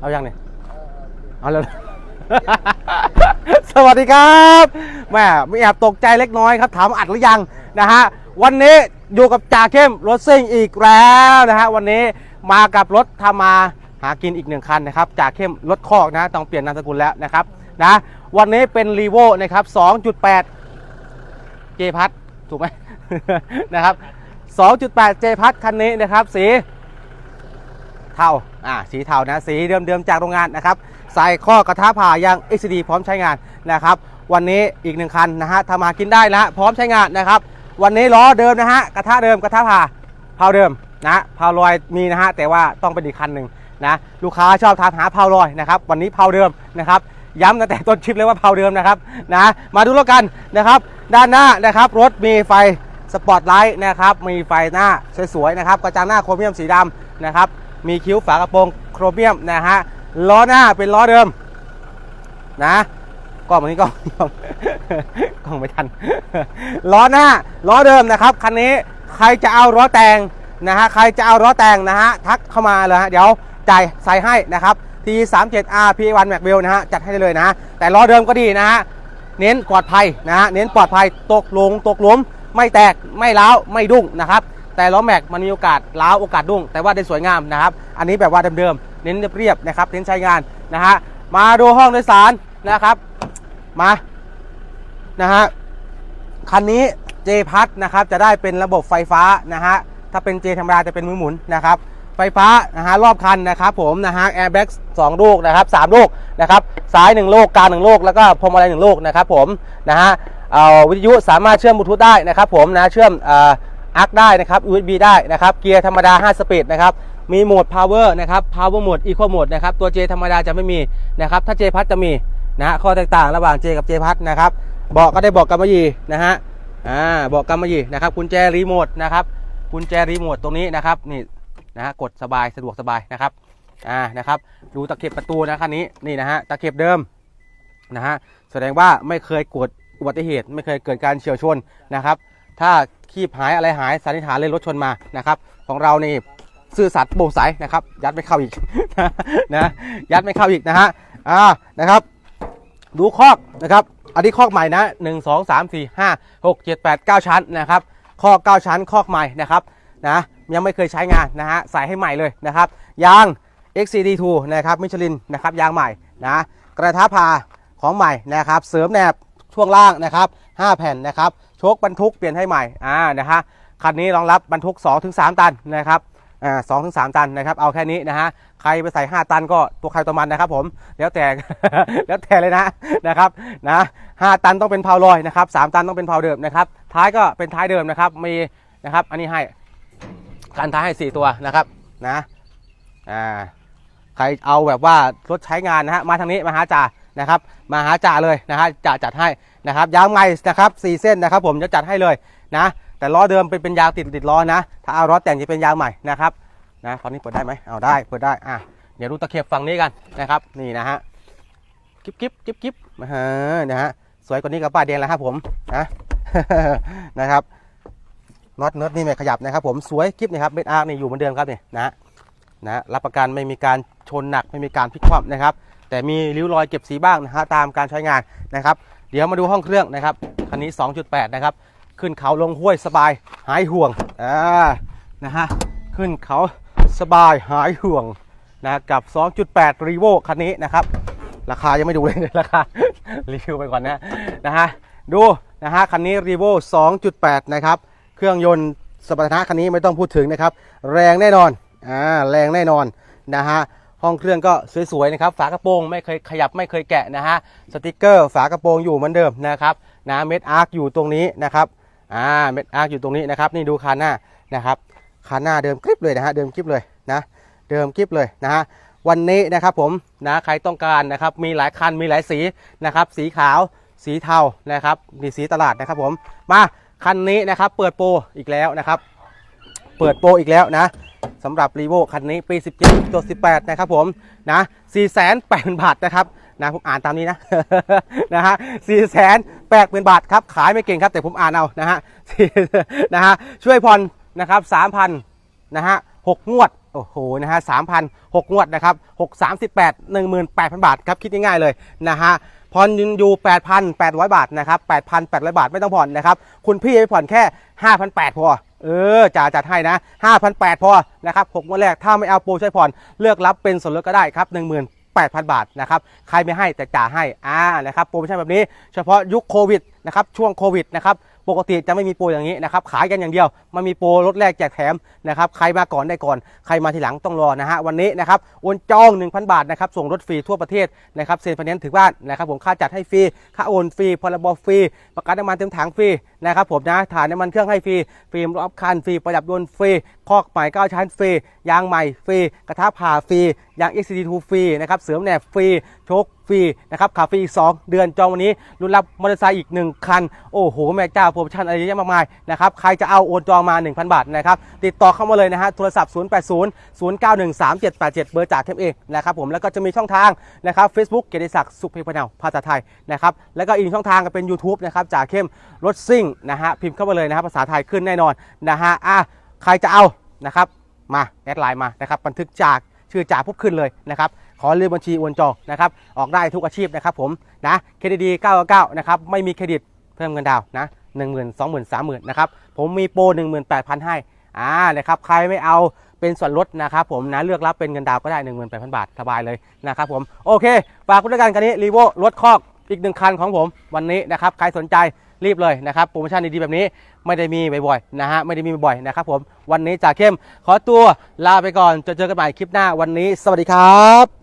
เอายังเนี่ยเอาเลยสวัสดีครับแม่ไม่แอบตกใจเล็กน้อยครับ ถามอัดหรือยังนะฮะ วันนี้อยู่กับจ่าเข้มรถซิ่งอีกแล้วนะฮะ วันนี้มากับรถทำมาหากินอีกหนึ่งคันนะครับจ่าเข้มรถคอกนะ ต้องเปลี่ยนนามสกุลแล้วนะครับนะ วันนี้เป็นรีโวนะครับ 2.8 เจพัทถูกไหมนะครับ 2.8 เจพัทคันนี้นะครับ สี เทาอ่าสีเทานะสีเดิมๆจากโรงงานนะครับใส่ข้อกระทะผ่ายาง xd พร้อมใช้งานนะครับ วันนี้อีกหนึ่งคันนะฮะทำมากินได้แล้วพร้อมใช้งานนะครับ วันนี้ล้อเดิมนะฮะกระทะเดิมกระทะผ่าเผาเดิมนะเผาลอยมีนะฮะแต่ว่าต้องเป็นอีกคันหนึ่งนะลูกค้าชอบถามหาเผาลอยนะครับวันนี้เผาเดิมนะครับย้ำตั้งแต่ต้นคลิปเลยว่าเผาเดิมนะครับนะมาดูแล้วกันนะครับด้านหน้านะครับรถมีไฟสปอตไลท์นะครับมีไฟหน้าสวยๆนะครับกระจังหน้าโครเมียมสีดำนะครับ มีคิ้วฝากระโปรงโครเมียมนะฮะล้อหน้าเป็นล้อเดิมนะกล้องมันนี้กล้องกล้องกล้องไม่ทันล้อหน้าล้อเดิมนะครับคันนี้ใครจะเอาล้อแต่งนะฮะใครจะเอาล้อแต่งนะฮะทักเข้ามาเลยฮะเดี๋ยวจ่ายใส่ให้นะครับที37 R P1 Max w e l l นะฮะจัดให้เลยนะ แต่ล้อเดิมก็ดีนะฮะเน้นปลอดภัยนะฮะเน้นปลอดภัยตกลงตกหลุมไม่แตกไม่ร้าไม่ดุ้งนะครับ แต่ล้อแม็กมันมีโอกาสร้าวโอกาสดุ้งแต่ว่าได้สวยงามนะครับ อันนี้แบบว่าเดิมๆเน้นเรียบๆนะครับเน้นใช้งานนะฮะมาดูห้องโดยสารนะครับมานะฮะคันนี้ J พัทนะครับจะได้เป็นระบบไฟฟ้านะฮะถ้าเป็น J ธรรมดาจะเป็นมือหมุนนะครับไฟฟ้านะฮะรอบคันนะครับผมนะฮะแอร์แบ็กสองลูกนะครับสามลูกนะครับซ้ายหนึ่งลูกกลางหนึ่งลูกแล้วก็พวงมาลัยหนึ่งลูกนะครับผมนะฮะเอาวิทยุสามารถเชื่อมบลูทูธได้นะครับผมนะเชื่อมเอักได้นะครับ USB ได้นะครับ เกียร์ธรรมดา 5 สปีดนะครับ มีโหมด power นะครับ power mode eco mode นะครับ ตัว J ธรรมดาจะไม่มีนะครับ ถ้า J พัทจะมีนะฮะ ข้อแตกต่างระหว่าง J กับ J พัทนะครับ เบาะก็ได้เบาะกำมะหยี่นะฮะ อ่า เบาะกำมะหยี่นะครับ กุญแจรีโมทนะครับ กุญแจรีโมทตรงนี้นะครับ นี่นะฮะ กดสบาย สะดวกสบายนะครับ อ่า นะครับ ดูตะเข็บประตูนะคันนี้ นี่นะฮะ ตะเข็บเดิมนะฮะ แสดงว่าไม่เคยกดอุบัติเหตุ ไม่เคยเกิดการเฉียวชนนะครับ ถ้า คีบหายอะไรหายสันนิษฐานเลยรถชนมานะครับ ของเรานี่ซื่อสัตย์โปร่งใสนะครับ ยัดไม่เข้าอีกนะยัดไม่เข้าอีกนะฮะอ่านะครับ ดูคอกนะครับอันนี้คอกใหม่นะ1 2 3 4 5 6 7 8 9ชั้นนะครับคอก9ชั้นคอกใหม่นะครับนะยังไม่เคยใช้งานนะฮะใส่ให้ใหม่เลยนะครับยาง XCD2 นะครับมิชลินนะครับยางใหม่นะกระทะพาของใหม่นะครับ เสริมแหนบช่วงล่างนะครับ 5 แผ่นนะครับโชคบรรทุกเปลี่ยนให้ใหม่อ่านะฮะคันนี้รองรับบรรทุก 2-3 ตันนะครับอ่าสองถึงสามตันนะครับ เอาแค่นี้นะฮะ ใครไปใส่ 5 ตันก็ตัวใครตัวมันนะครับผม แล้วแต่ แล้วแต่เลยนะ นะครับนะห้าตันต้องเป็นเพาลอยนะครับสามตันต้องเป็นเพาเดิมนะครับ ท้ายก็เป็นท้ายเดิมนะครับ มีนะครับ อันนี้ให้การท้ายให้ 4 ตัวนะครับ นะ อ่า ใครเอาแบบว่ารถใช้งานนะฮะ มาทางนี้มาหาจ่า นะครับมาหาจ่าเลยนะฮะจ่าจัดให้นะครับยางใหม่นะครับสี่เส้นนะครับ ผมจะจัดให้เลยนะ แต่ล้อเดิมเป็นเป็นยางติดติดล้อนะ ถ้าเอาล้อแต่งจะเป็นยางใหม่นะครับนะตอนนี้เปิดได้ไหมเอาได้เปิดได้อะเดี๋ยวดูตะเข็บฝั่งนี้กันนะครับนี่นะฮะกิ๊บกิ๊บกิ๊บกิ๊บนะฮะนะฮะสวยกว่านี้กับป้ายแดงแล้วครับผมนะนะครับน็อตเนิร์ดนี่ไม่ขยับนะครับผมสวยกิ๊บนะครับเม็ดอาร์นี่อยู่เหมือนเดิมครับเนี่ยนะนะรับประกันไม่มีการชนหนักไม่มีการพลิกคว่ำนะครับ แต่มีริ้วรอยเก็บสีบ้างนะฮะตามการใช้งานนะครับ เดี๋ยวมาดูห้องเครื่องนะครับคันนี้ 2.8 นะครับ ขึ้นเขาลงห้วยสบายหายห่วงอ่านะฮะขึ้นเขาสบายหายห่วงนะกับ 2.8รีโวคันนี้นะครับ ราคายังไม่ดูเลยราคารีวิวไปก่อนนะนะฮะดูนะฮะคันนี้ r ีโว2.8 นะครับ เครื่องยนต์สมรรถนะคันนี้ไม่ต้องพูดถึงนะครับ แรงแน่นอนอ่าแรงแน่นอนนะฮะ ห้องเครื่องก็สวยๆนะครับ ฝากระโปรงไม่เคยขยับไม่เคยแกะนะฮะ สติกเกอร์ฝากระโปรงอยู่เหมือนเดิมนะครับนะเม็ดอาร์คอยู่ตรงนี้นะครับ อ่า เม็ดอาร์คอยู่ตรงนี้นะครับ นี่ดูคันหน้านะครับ คันหน้าเดิมกริบเลยนะฮะ เดิมกริบเลยนะ เดิมกริบเลยนะฮะ วันนี้นะครับผมนะ ใครต้องการนะครับ มีหลายคัน มีหลายสีนะครับ สีขาว สีเทา นะครับนี่สีตลาดนะครับผม มา คันนี้นะครับ เปิดโปรอีกแล้วนะครับ เปิดโปรอีกแล้วนะสำหรับรีโวคันนี้ปี 17ตัว18 นะครับผมนะ4 8 0 0 0 บาทนะครับนะผมอ่านตามนี้นะนะฮะ4 8 0 0 0บาทครับขายไม่เก่งครับแต่ผมอ่านเอานะฮะนะฮะช่วยผ่อนนะครับ3,000นะฮะ6งวดโอ้โหนะฮะสามพันหกงวดนะครับหกสามสิบแปดหนึ่งหมื่นแปดพันบาทครับคิดง่ายๆเลยนะฮะผ่อนอยู่แปดพันแปดร้อยบาทนะครับแปดพันแปดร้อยบาทไม่ต้องผ่อนนะครับคุณพี่ไปผ่อนแค่ห้าพันแปดพอ เออจ่าจัดให้นะห้าพันแปดพอนะครับหกงวดแรกถ้าไม่เอาโปรใช้ผ่อนเลือกรับเป็นส่วนลดก็ได้ครับหนึ่งหมื่น8,000 บาทนะครับใครไม่ให้แต่จ่าให้อ่านะครับโปรโมชั่นแบบนี้เฉพาะยุคโควิดนะครับช่วงโควิดนะครับ ปกติจะไม่มีโปรอย่างนี้นะครับขายกันอย่างเดียวมันมีโปรลดแรกแจกแถมนะครับใครมาก่อนได้ก่อน ใครมาทีหลังต้องรอนะฮะวันนี้นะครับโอนจอง 1,000 บาทนะครับส่งรถฟรีทั่วประเทศนะครับเซ็นไฟแนนซ์ถึงบ้านนะครับผมค่าจัดให้ฟรีค่าโอนฟรีพรบฟรีประกันน้ำมันเต็มถังฟรีนะครับผมนะถ่านน้ำมันเครื่องให้ฟรีฟิล์มรอบคันฟรีประดับยนต์ฟรีคอกใหม่9ชั้นฟรียางใหม่ฟรีกระทะผ่าฟรียาง XCD2 ฟรีนะครับเสริมแหนบฟรีชค ฟรีนะครับขับฟรีอีก 2 เดือนจองวันนี้รุ่นรับมอเตอร์ไซค์อีก 1 คัน โอ้โห แม่เจ้าโปรโมชั่นอะไรเยอะแยะมากมายนะครับใครจะเอาโอนจองมา 1,000 บาทนะครับติดต่อเข้ามาเลยนะฮะโทรศัพท์ 080 091 3787 เบอร์จากเทมเองนะครับผมแล้วก็จะมีช่องทางนะครับ Facebook เกียรติศักดิ์สุขเพียงพะเนาภาษาไทยนะครับแล้วก็อีกช่องทางก็เป็น YouTube นะครับจากเข้มรถซิ่งนะฮะพิมพ์เข้ามาเลยนะครับภาษาไทยขึ้นแน่นอนนะฮะอะใครจะเอานะครับมาแอดไลน์มานะครับบันทึกจากชื่อจ่าปุ๊บขึ้นเลยนะครับ ขอเรียนบัญชีโอนจองนะครับออกได้ทุกอาชีพนะครับผมนะเครดิตดี999นะครับไม่มีเครดิตเพิ่มเงินดาวน์นะ1 0 0 0 0 2 0 0 0 0 3 0 0 0นะครับผมมีโปร18,000 ให้อ่านะครับใครไม่เอาเป็นส่วนลดนะครับผมนะเลือกรับเป็นเงินดาวก็ได้ 18,000 บาทสบายเลยนะครับผมโอเคฝากคุณด้วยกันคันนี้รีโวรถคอกอีกหนึ่งคันของผมวันนี้นะครับใครสนใจรีบเลยนะครับโปรโมชั่นดีๆแบบนี้ไม่ได้มีบ่อยๆนะฮะไม่ได้มีบ่อยๆนะครับผมวันนี้จ่าเข้มขอตัวลาไปก่อนจะเจอกันใหม่คลิปหน้าวันนี้ สวัสดีครับ